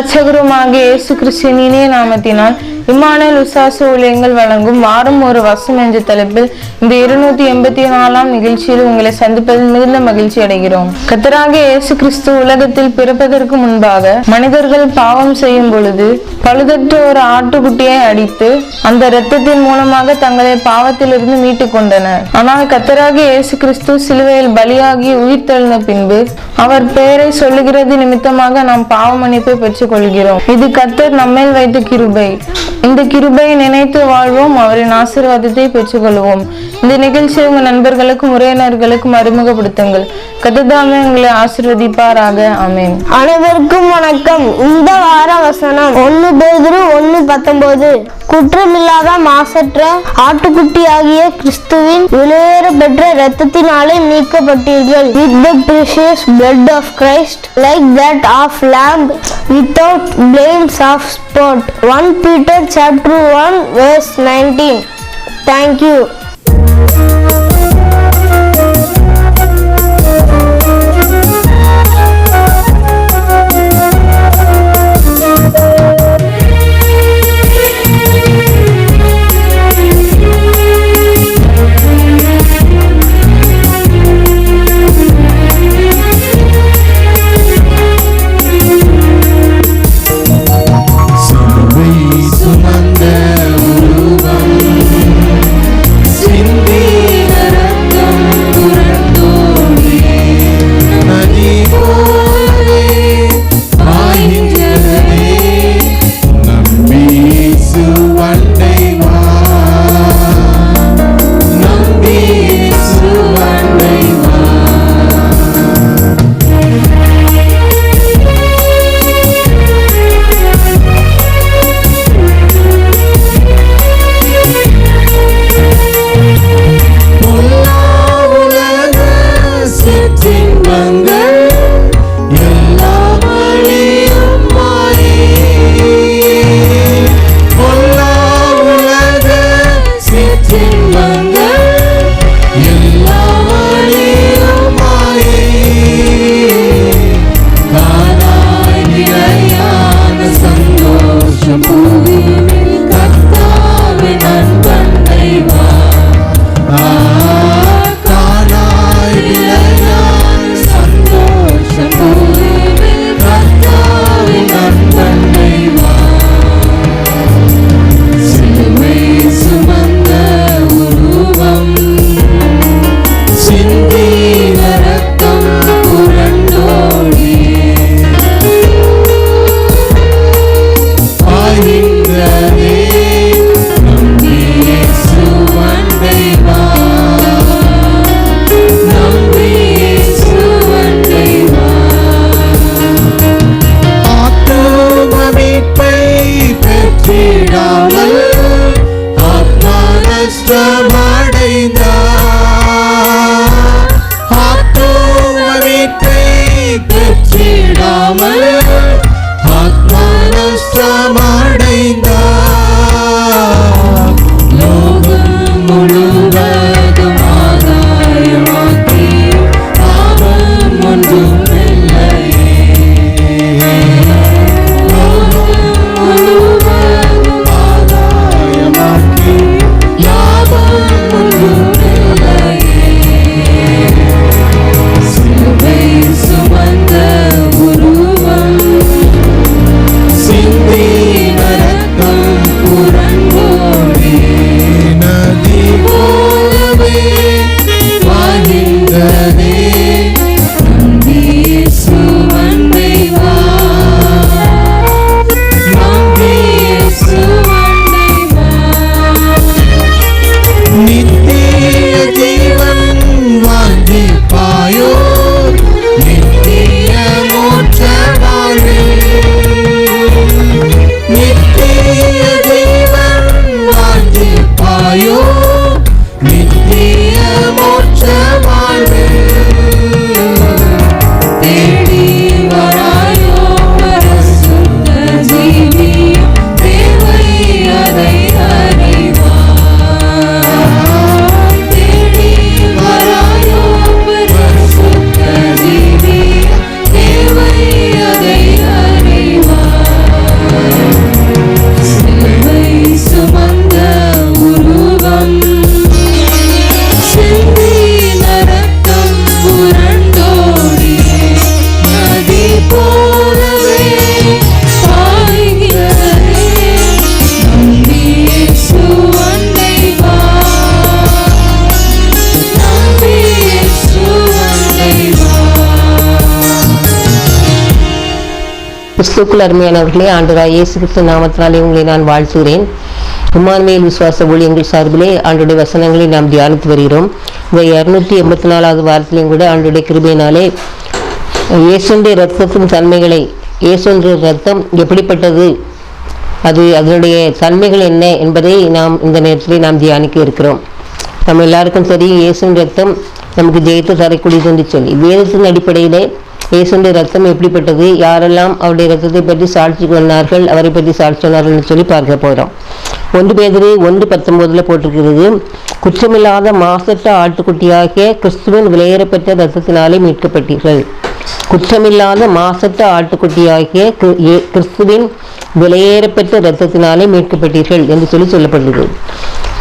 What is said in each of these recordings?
கத்தரும் நட்சகருமாகிய இயேசு கிறிஸ்துவின் இனிய நாமத்தினால் விமான லுசாசு ஊழியங்கள் வழங்கும் வாரம் ஒரு வசம் என்ற தலைப்பில் இந்த இருநூத்தி எண்பத்தி நாலாம் நிகழ்ச்சியில் உங்களை சந்திப்பதில் மிகுந்த மகிழ்ச்சி அடைகிறோம். கத்தராகிய இயேசு கிறிஸ்து உலகத்தில் பிறப்பதற்கு முன்பாக மனிதர்கள் பாவம் செய்யும் பொழுது பழுதற்ற ஒரு ஆட்டுக்குட்டியை அடித்து அந்த இரத்தத்தின் மூலமாக தங்களை பாவத்திலிருந்து மீட்டுக் கொண்டனர். ஆனால் கத்தராக இயேசு கிறிஸ்து சிலுவையில் பலியாகி உயிர் தெழுந்த பின்பு அவர் பெயரை சொல்லுகிறது நிமித்தமாக நாம் பாவ மன்னிப்பை பெற்றுக் கொள்கிறோம். இது கத்தர் நம்மேல் வைத்த கிருபை. இந்த கிருபையை நினைத்து வாழ்வோம் அவரின் ஆசீர்வாதத்தை பெற்றுக்கொள்வோம். இந்த நிகழ்ச்சியை உங்கள் நண்பர்களுக்கும் உறவினர்களுக்கும் அறிமுகப்படுத்துங்கள். கத்ததாமே உங்களை ஆசிர்வதிப்பாராக. அமேன் அனைவருக்கும் வணக்கம். இந்த வார வசனம் ஒன்று பேதுரு ஒன்னு பத்தொன்பது. குற்றமில்லாத மாசற்ற ஆட்டுக்குட்டி ஆகிய கிறிஸ்துவின் விலையேற பெற்ற இரத்தத்தினாலே மீட்கப்பட்டீர்கள் with the precious blood of Christ like that of lamb without blemish of spot one Peter chapter one verse nineteen thank you கிறிஸ்துக்குள் அருமையானவர்களே ஆண்டராய் இயேசு கிறிஸ்து நாமத்தினாலே உங்களை நான் வாழ்த்துகிறேன். உமான்மேல் விசுவாச ஊழியங்கள் சார்பிலே ஆண்டுடைய வசனங்களை நாம் தியானித்து வருகிறோம். இந்த இரநூத்தி எண்பத்தி நாலாவது வாரத்திலையும் கூட ஆண்டுடைய கிருபையினாலே இயேசுடைய ரத்தத்தின் தன்மைகளை இயேசுன்ற ரத்தம் எப்படிப்பட்டது அது அதனுடைய தன்மைகள் என்ன என்பதை நாம் இந்த நேரத்தில் நாம் தியானிக்க இருக்கிறோம். நம்ம எல்லாருக்கும் தெரியும் இயேசுவின் ரத்தம் நமக்கு ஜெயித்து தரக்கூடியது என்று சொல்லி வேதத்தின் அடிப்படையிலே இயேசுடைய ரத்தம் எப்படிப்பட்டது யாரெல்லாம் அவருடைய ரத்தத்தை பற்றி சாட்சி கொண்டார்கள் அவரை பற்றி சாட்சி சொன்னார்கள் சொல்லி பார்க்க போகிறோம் ஒன்று பேதிரு ஒன்று பத்தொம்போதில் போட்டிருக்கிறது. குற்றமில்லாத மாசற்ற ஆட்டுக்குட்டியாகிய கிறிஸ்துவின் விலையேறப்பெற்ற ரத்தத்தினாலே மீட்கப்பட்டீர்கள். குற்றமில்லாத மாசற்ற ஆட்டுக்குட்டியாகிய ஏ- கிறிஸ்துவின் விலையேறப்பெற்ற ரத்தத்தினாலே மீட்கப்பட்டீர்கள் என்று சொல்லி சொல்லப்படுகிறது.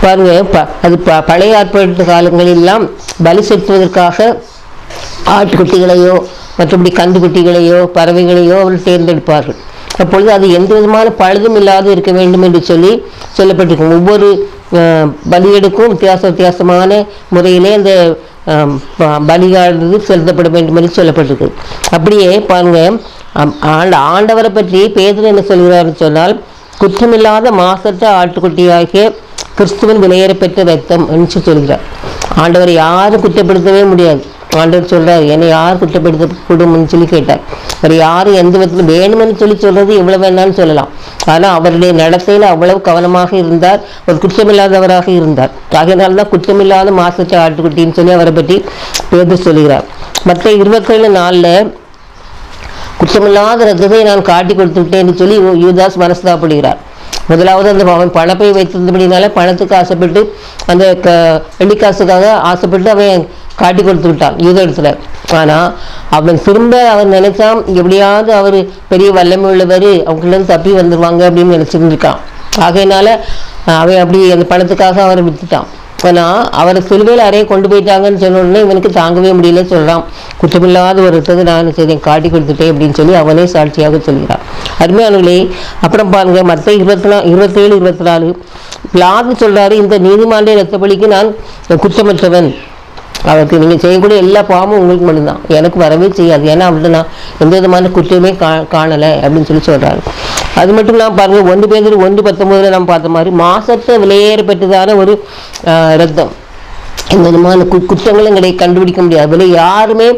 பாருங்க ப- அது ப- பழைய ஏற்பாட்டு காலங்களெல்லாம் பலி செலுத்துவதற்காக ஆட்டுக்குட்டிகளையோ மற்றபடி கந்துக்குட்டிகளையோ பறவைகளையோ அவர்கள் தேர்ந்தெடுப்பார்கள். அப்பொழுது அது எந்த விதமான பழுதும் இல்லாது இருக்க வேண்டும் என்று சொல்லி சொல்லப்பட்டிருக்கும். ஒவ்வொரு பலியெடுக்கும் வித்தியாச வித்தியாசமான முறையிலே அந்த ப- பலியானது செலுத்தப்பட வேண்டும் என்று சொல்லப்பட்டிருக்கு. அப்படியே பாருங்க ஆண்ட ஆண்டவரை பற்றி பேதர் என்ன சொல்கிறார்னு சொன்னால் குற்றமில்லாத மாசற்ற ஆட்டுக்குட்டியாகிய கிறிஸ்துவின் விலையேறப்பெற்ற ரத்தம் என்று சொல்கிறார். ஆண்டவரை யாரும் குற்றப்படுத்தவே முடியாது. ஆண்டவர் சொல்கிறார் என்னை யார் குற்றப்படுத்த கூடும்னு சொல்லி கேட்டார். அவர் யார் எந்த விதத்தில் வேணும்னு சொல்லி சொல்றது எவ்வளோ வேணாலும் சொல்லலாம். ஆனால் அவருடைய நடத்தையில் அவ்வளவு கவனமாக இருந்தார் ஒரு குற்றமில்லாதவராக இருந்தார். ஆகையினால் தான் குற்றமில்லாத மாசத்தை ஆட்டுக்குட்டின்னு சொல்லி அவரை பற்றி பேர் சொல்கிறார் மற்ற இருபத்தேழு நாளில் குற்றமில்லாத ரத்தத்தை நான் காட்டி கொடுத்து விட்டேன் சொல்லி யுவதாஸ் மனஸ்தாப்படுகிறார் முதலாவது அந்த அவன் பணப்பை வைத்திருந்தபடினால பணத்துக்கு ஆசைப்பட்டு அந்த க வெள்ளிக்காசுக்காக ஆசைப்பட்டு அவன் காட்டி கொடுத்து விட்டான் யூதத்தில் இடத்துல ஆனால் அவன் திரும்ப அவர் நினைச்சான் எப்படியாவது அவர் பெரிய வல்லமை உள்ளவர் அவங்கள்ட்ட தப்பி வந்துடுவாங்க அப்படின்னு நினச்சிட்டு இருக்கான். ஆகையினால அவன் அப்படி அந்த பணத்துக்காக அவரை விட்டுட்டான். ஆனால் அவரை சிலுவையில் அறைய கொண்டு போயிட்டாங்கன்னு சொன்னோடனே இவனுக்கு தாங்கவே முடியல சொல்கிறான் குற்றமில்லாத ஒரு இடத்துக்கு நான் செய்தேன் காட்டி கொடுத்துட்டேன் அப்படின்னு சொல்லி அவனே சாட்சியாக சொல்கிறான். அருமையானவர்களே அப்புறம் பாருங்க மற்ற இருபத்தி நா இருபத்தேழு இருபத்தி நாலு. பிளாது சொல்கிறாரு இந்த நீதிமன்ற ரத்தப்பலிக்கு நான் குற்றமற்றவன். அவருக்கு நீங்கள் செய்யக்கூடிய எல்லா பாவமும் உங்களுக்கு மட்டும்தான். எனக்கு வரவே செய்யாது. ஏன்னா அவர்கிட்ட நான் எந்த விதமான குற்றமே கா காணலை அப்படின்னு சொல்லி சொல்கிறாரு அது மட்டும் இல்லாமல் பாருங்கள் ஒன்று பேர் ஒன்று பத்தொம்போதில் நம்ம பார்த்த மாதிரி மாசற்ற விலையேறப்பட்டதான ஒரு ரத்தம். எந்த விதமான கு குற்றங்களும் கிடையாது கண்டுபிடிக்க முடியாது. அதில் யாருமே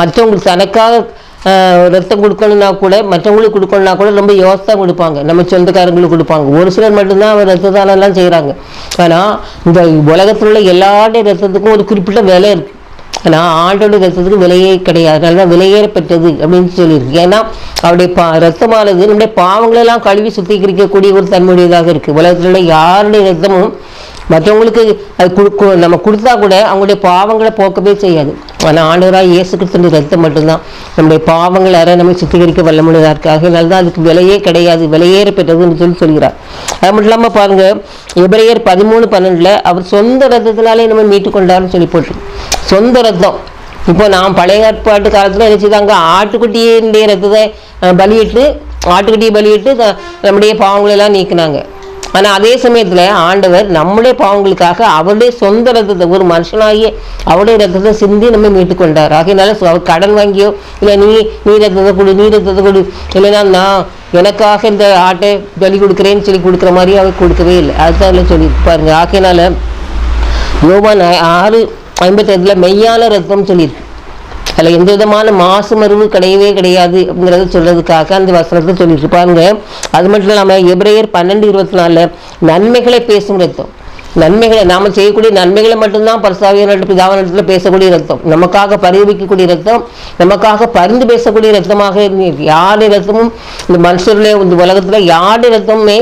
மற்றவங்களுக்கு தனக்காக ரத்தம் கொடுக்கணும்னா கூட மற்றவங்களுக்கு கொடுக்கணும்னா கூட ரொம்ப யோசனை கொடுப்பாங்க. நம்ம சொந்தக்காரங்களுக்கு கொடுப்பாங்க. ஒரு சிலர் மட்டும்தான் அவர் ரத்த தானம்லாம் செய்கிறாங்க ஆனால் இந்த உலகத்தில் உள்ள எல்லாருடைய ரத்தத்துக்கும் ஒரு குறிப்பிட்ட விலை இருக்குது ஆனால் ஆண்டோட ரத்தத்துக்கு விலையே கிடையாது. அதனால தான் விலையேறப்பட்டது அப்படின்னு சொல்லியிருக்கு. ஏன்னா அவருடைய பா ரத்தமானது நம்முடைய பாவங்களெல்லாம் கழுவி சுத்திகரிக்கக்கூடிய ஒரு தன்மையுடையதாக இருக்குது உலகத்தில் உள்ள யாருடைய ரத்தமும் மற்றவங்களுக்கு அது கொடுக்கு நம்ம கொடுத்தா கூட அவங்களுடைய பாவங்களை போக்கவே செய்யாது. ஆனால் ஆண்டவராக இயேசு கிறிஸ்துவின் ரத்தம் மட்டும்தான். நம்முடைய பாவங்கள் அற நம்ம சுத்திகரிக்க வல்ல முடியாதா இருக்கு. ஆகையினால தான் அதுக்கு விலையே கிடையாது. விலையேற பெற்றதுன்னு சொல்லி சொல்கிறார். அது மட்டும் இல்லாமல் பாருங்கள் எபிரேயர் பதிமூணு பன்னெண்டில் அவர் சொந்த ரத்தத்தினாலே நம்ம மீட்டு கொண்டார்னு சொல்லி போட்டு சொந்த ரத்தம் இப்போ நான் பழைய ஏற்பாட்டு காலத்தில் என்ன ஆட்டுக்குட்டியினுடைய ரத்தத்தை பலியிட்டு ஆட்டுக்குட்டியை பலியிட்டு த- நம்முடைய பாவங்களெல்லாம் நீக்கினாங்க. ஆனால் அதே சமயத்தில் ஆண்டவர் நம்முடைய பாவங்களுக்காக அவருடைய சொந்த ரத்தத்தை ஒரு மனுஷனாகிய அவருடைய ரத்தத்தை சிந்தி நம்ம மீட்டு கொண்டார். ஆகையினால அவர் கடன் வாங்கியோ இல்லை நீ நீ ரத்தத்தை கொடு நீ ரத்தத்தை கொடு இல்லைன்னா நான் எனக்காக இந்த ஆட்டை பலி கொடுக்குறேன்னு சொல்லி கொடுக்குற மாதிரி அவர் கொடுக்கவே இல்லை. அதுதான் இல்லை சொல்லி பாருங்க. ஆகையினால யோவான் ஆறு ஆறு ஐம்பத்தெட்டில் மெய்யான ரத்தம் சொல்லியிருக்கு. அதில் எந்த விதமான மாசு மருவு கிடையவே கிடையாது அப்படிங்கிறத சொல்கிறதுக்காக அந்த வசனத்தை சொல்லிட்டு பாருங்க அது மட்டும் இல்லாமல் எப்ரேயர் பன்னெண்டு இருபத்தி நாலில் நன்மைகளை பேசும் ரத்தம் நன்மைகளை நாம் செய்யக்கூடிய நன்மைகளை மட்டும்தான் பரிசாவியர்கள் பிதாவினத்தில் பேசக்கூடிய ரத்தம். நமக்காக பரிதவிக்கக்கூடிய ரத்தம் நமக்காக பரிந்து பேசக்கூடிய ரத்தமாக இருக்கு. யாருடைய ரத்தமும் இந்த மனுஷர்களே இந்த உலகத்தில் யாருடைய ரத்தமுமே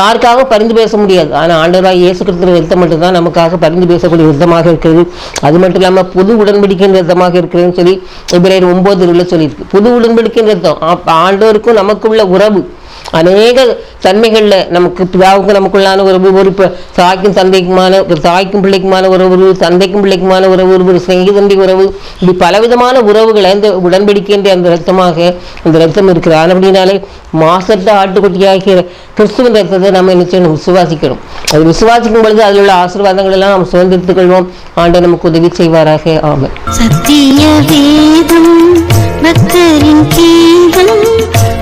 யாருக்காக பரிந்து பேச முடியாது? ஆனால் ஆண்டவராக இயேசு கிறிஸ்துவின் விருத்தம் மட்டும்தான் நமக்காக பரிந்து பேசக்கூடிய விருத்தமாக இருக்கிறது. அது மட்டும் இல்லாமல் புது உடன்படிக்கையின் விருத்தமாக இருக்கிறதுன்னு சொல்லி பிப்ரவரி ஒன்பது சொல்லியிருக்கு. புது உடன்படிக்கையின் விருத்தம். அப்ப ஆண்டவருக்கும் நமக்குள்ள உறவு. அநேக தன்மைகளில் நமக்கு பிதாவுக்கு நமக்குள்ளான உறவு ஒரு தாய்க்கும் தந்தைக்குமான ஒரு தாய்க்கும் பிள்ளைக்குமான உறவு ஒரு தந்தைக்கும் பிள்ளைக்குமான உறவு ஒரு ஒரு சிநேகிதண்டி உறவு இப்படி பலவிதமான உறவுகளை இந்த உடன்படிக்கின்ற அந்த ரத்தமாக அந்த ரத்தம் இருக்கிறது. அப்படின்னாலே மாசற்ற ஆட்டுக்குட்டியாகிற கிறிஸ்துவின் ரத்தத்தை நம்ம என்ன செய்யணும்? விசுவாசிக்கணும். அது விசுவாசிக்கும் பொழுது அதில் உள்ள ஆசீர்வாதங்கள் எல்லாம் நாம் சுதந்திரத்துக் கொள்வோம். ஆண்டு நமக்கு உதவி செய்வாராக. ஆமாம் சத்திய வேதம்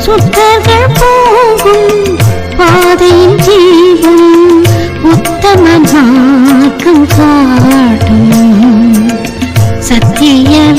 சுத்தர்கள் போகும் பாதையின் ஜீவன் உத்தம மார்க்கம் காட்டும். சத்திய